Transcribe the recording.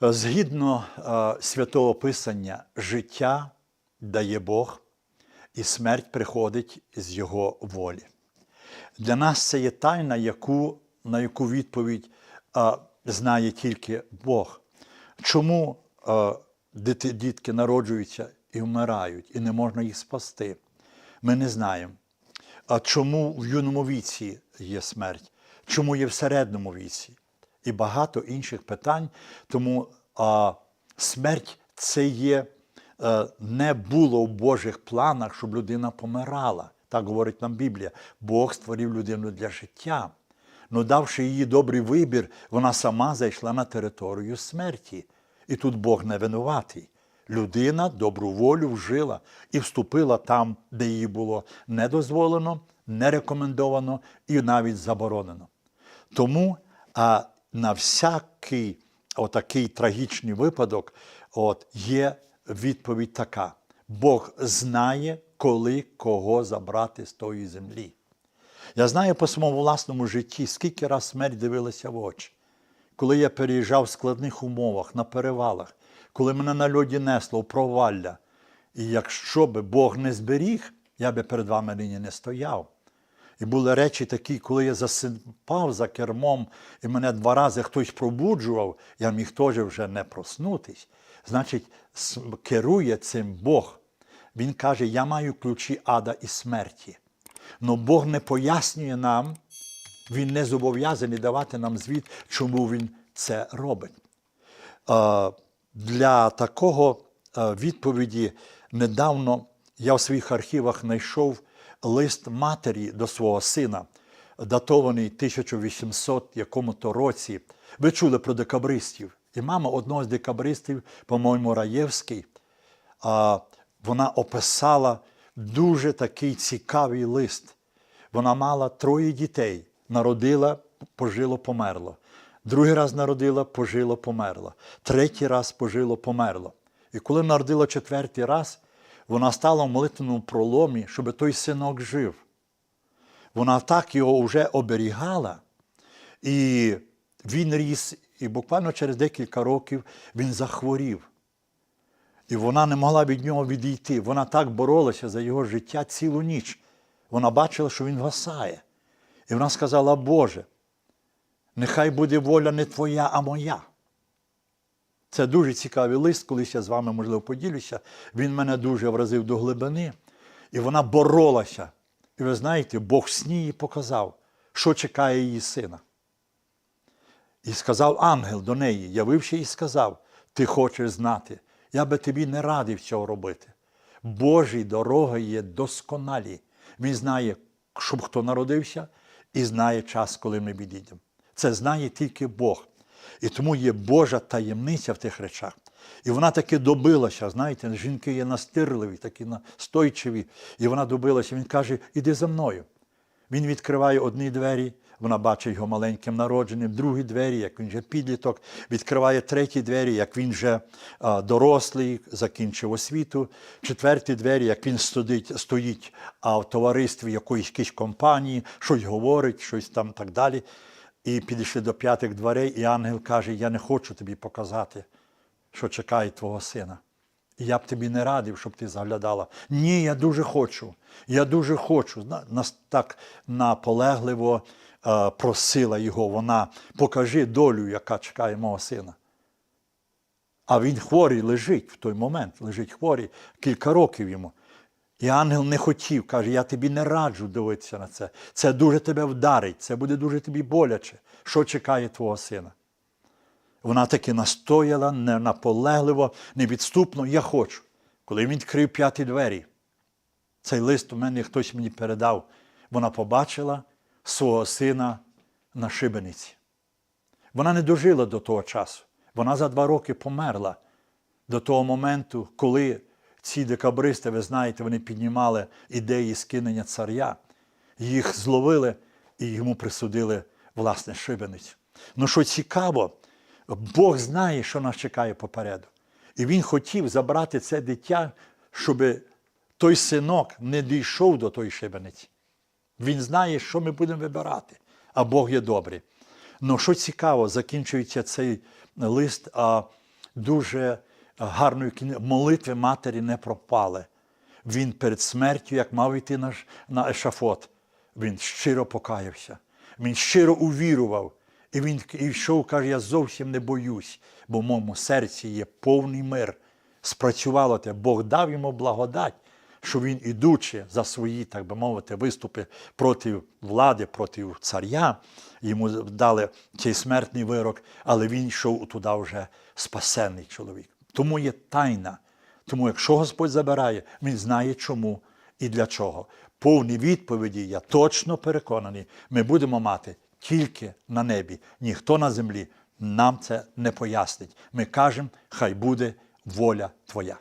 Згідно е, святого Писання, життя дає Бог, і смерть приходить з Його волі. Для нас це є тайна, яку, на яку відповідь е, знає тільки Бог. Чому е, діти, дітки народжуються і вмирають, і не можна їх спасти? Ми не знаємо. А чому в юному віці є смерть? Чому є в середньому віці? І багато інших питань. Тому а, смерть це є е, не було в Божих планах, щоб людина помирала. Так говорить нам Біблія. Бог створив людину для життя. Ну, давши їй добрий вибір, вона сама зайшла на територію смерті. І тут Бог не винуватий. Людина добру волю вжила і вступила там, де їй було не дозволено, не рекомендовано і навіть заборонено. Тому а, на всякий отакий трагічний випадок от, є відповідь така: Бог знає, коли кого забрати з тої землі. Я знаю по своєму власному житті, скільки раз смерть дивилася в очі. Коли я переїжджав в складних умовах, на перевалах, коли мене на льоді несло в провалля, і якщо би Бог не зберіг, я би перед вами нині не стояв. І були речі такі, коли я засипав за кермом, і мене два рази хтось пробуджував, я міг теж вже не проснутись. Значить, керує цим Бог. Він каже: Я маю ключі ада і смерті. Но Бог не пояснює нам, Він не зобов'язаний давати нам звіт, чому Він це робить. Для такого відповіді недавно я в своїх архівах знайшов лист матері до свого сина, датований 1800 якому-то році. Ви чули про декабристів. І мама одного з декабристів, по-моєму, Раєвський, вона описала дуже такий цікавий лист. Вона мала троє дітей, народила, пожило, померло. Другий раз народила, пожило, померло. Третій раз пожило, померло. І коли народила четвертий раз, вона стала в молитвеному проломі, щоб той синок жив. Вона так його вже оберігала, і він ріс, і буквально через декілька років він захворів. І вона не могла від нього відійти. Вона так боролася за його життя цілу ніч. Вона бачила, що він гасає. І вона сказала, Боже, нехай буде воля не твоя, а моя. Це дуже цікавий лист, колись я з вами, можливо, поділюся. Він мене дуже вразив до глибини. І вона боролася. І ви знаєте, Бог сні їй показав, що чекає її сина. І сказав ангел до неї, явивши і сказав: Ти хочеш знати, я би тобі не радив цього робити. Божі дороги є досконалі. Він знає, щоб хто народився, і знає час, коли ми відійдемо. Це знає тільки Бог. І тому є Божа таємниця в тих речах. І вона таки добилася, знаєте, жінки є настирливі, такі настойчиві. І вона добилася. Він каже: Іди за мною. Він відкриває одні двері, вона бачить його маленьким народженим, другі двері, як він вже підліток, відкриває треті двері, як він вже дорослий, закінчив освіту, четверті двері, як він стоїть, стоїть а, в товаристві якоїсь компанії, щось говорить, щось там так далі. І підійшли до п'ятих дверей, і ангел каже: Я не хочу тобі показати, що чекає твого сина. І я б тобі не радив, щоб ти заглядала. Ні, я дуже хочу. Я дуже хочу. Нас так наполегливо е, просила його. Вона покажи долю, яка чекає мого сина. А він хворий лежить в той момент, лежить хворий кілька років йому. І ангел не хотів, каже, я тобі не раджу дивитися на це. Це дуже тебе вдарить, це буде дуже тобі боляче. Що чекає твого сина? Вона таки настояла, не наполегливо, невідступно, я хочу. Коли він відкрив п'яті двері, цей лист у мене хтось мені передав, вона побачила свого сина на шибениці. Вона не дожила до того часу. Вона за два роки померла до того моменту, коли ці декабристи, ви знаєте, вони піднімали ідеї скинення царя, їх зловили і йому присудили власне шибеницю. Ну що цікаво, Бог знає, що нас чекає попереду. І він хотів забрати це дитя, щоб той синок не дійшов до тої шибениці. Він знає, що ми будемо вибирати, а Бог є добрий. Ну, що цікаво, закінчується цей лист, а дуже гарною кін- молитви матері не пропали. Він перед смертю, як мав йти на, на ешафот, він щиро покаявся, він щиро увірував. І він йшов, каже, я зовсім не боюсь, бо в моєму серці є повний мир. Спрацювало те, Бог дав йому благодать, що він, ідучи за свої, так би мовити, виступи проти влади, проти царя, йому дали цей смертний вирок, але він йшов туди вже спасенний чоловік. Тому є тайна. Тому, якщо Господь забирає, Він знає чому і для чого. Повні відповіді, я точно переконаний, ми будемо мати тільки на небі. Ніхто на землі нам це не пояснить. Ми кажемо, хай буде воля Твоя.